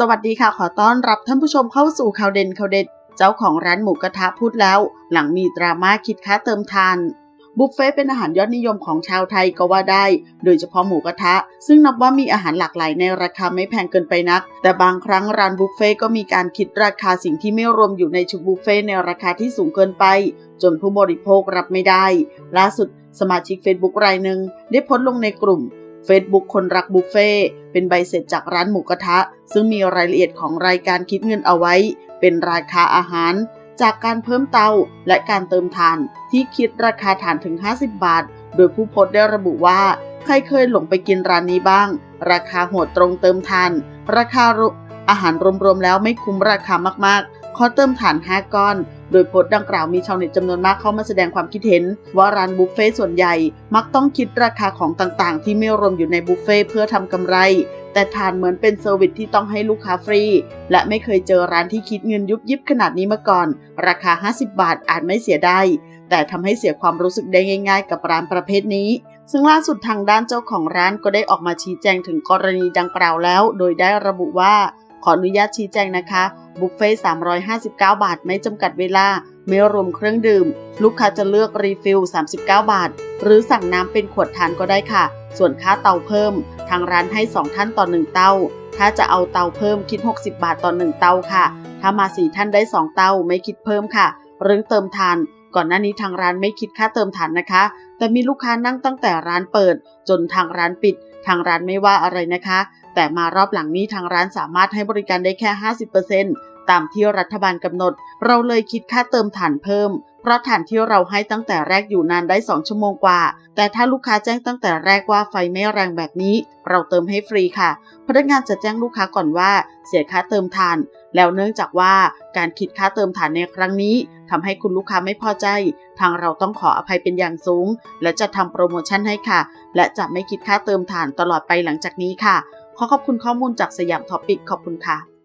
สวัสดีค่ะ ขอต้อนรับท่านผู้ชมเข้าสู่ข่าวเด่นข่าวเด็ด เจ้าของร้านหมูกระทะพูดแล้ว หลังมีดราม่าคิดค่าเติมทาน บุฟเฟ่ต์เป็นอาหารยอดนิยมของชาวไทยก็ว่าได้ โดยเฉพาะหมูกระทะ ซึ่งนับว่ามีอาหารหลากหลายในราคาไม่แพงเกินไปนัก แต่บางครั้งร้านบุฟเฟ่ต์ก็มีการคิดราคาสิ่งที่ไม่รวมอยู่ในชุดบุฟเฟ่ต์ในราคาที่สูงเกินไป จนผู้บริโภครับไม่ได้ ล่าสุดสมาชิก Facebook รายหนึ่งได้โพสต์ลงในกลุ่ม Facebook คนรักบุฟเฟ่เป็นใบเสร็จจากร้านหมูกระทะ ซึ่งมีรายละเอียดของรายการคิดเงินเอาไว้ เป็นราคาอาหาร จากการเพิ่มเตาและการเติมถ่านที่คิดราคาถ่านถึง 50 บาท โดยผู้โพสต์ได้ระบุว่า ใครเคยหลงไปกินร้านนี้บ้าง ราคาโหดตรงเติมถ่าน ราคาอาหารรวมๆแล้วไม่คุ้มราคามากๆ ขอเติมถ่าน 5 ก้อน โดยโพสต์ดังกล่าวมีชาวเน็ตจำนวนมากเข้ามาแสดงความคิดเห็น ว่าร้านบุฟเฟ่ส่วนใหญ่ มักต้องคิดราคาของต่างๆ ที่ไม่รวมอยู่ในบุฟเฟ่เพื่อทำกำไร แต่ทานเหมือนเป็นเซอร์วิสที่ต้องให้ลูกค้าฟรี และไม่เคยเจอร้านที่คิดเงินยุบยิบขนาดนี้มาก่อน ราคา 50 บาทอาจไม่เสียได้ แต่ทำให้เสียความรู้สึกได้ง่าย ๆ กับร้านประเภทนี้ซึ่งล่าสุดทางด้านเจ้าของร้านก็ได้ออกมาชี้แจงถึงกรณีดังกล่าวแล้ว โดยได้ระบุว่า ออนุญาตชี้แจงนะคะบุฟเฟ่359 บาท ไม่จำกัดเวลา ไม่รวมเครื่องดื่ม ลูกค้าจะเลือกรีฟิล 39 บาท หรือสั่งน้ำเป็นขวดทานก็ได้ค่ะ ส่วนค่าเตาเพิ่ม ทางร้านให้ 2 ท่านต่อ 1 เตา ถ้าจะเอาเตาเพิ่มคิด 60 บาทต่อ 1 เตาค่ะ ถ้ามา 4 ท่านได้ 2 เตาไม่คิดเพิ่มค่ะ หรือเติมทาน ก่อนหน้านี้ทางร้านไม่คิดค่าเติมถ่านนะคะ แต่มีลูกค้านั่งตั้งแต่ร้านเปิด จนทางร้านปิด ทางร้านไม่ว่าอะไรนะคะ แต่มารอบหลังนี้ทางร้านสามารถให้บริการได้แค่ 50%ตามที่รัฐบาลกำหนด เราเลยคิดค่าเติมถ่านเพิ่ม เพราะถ่านที่เราให้ตั้งแต่แรกอยู่นานได้ 2 ชั่วโมงกว่า แต่ถ้าลูกค้าแจ้งตั้งแต่แรกว่าไฟไม่แรงแบบนี้ เราเติมให้ฟรีค่ะ พนักงานจะแจ้งลูกค้าก่อนว่า เสียค่าเติมถ่าน แล้วเนื่องจากว่าการคิดค่าเติมถ่านในครั้งนี้ทำให้คุณลูกค้าไม่พอใจ ทางเราต้องขออภัยเป็นอย่างสูง และจะทำโปรโมชั่นให้ค่ะ และจะไม่คิดค่าเติมถ่านตลอดไปหลังจากนี้ค่ะ ขอขอบคุณข้อมูลจากสยามท็อปิกขอบคุณค่ะ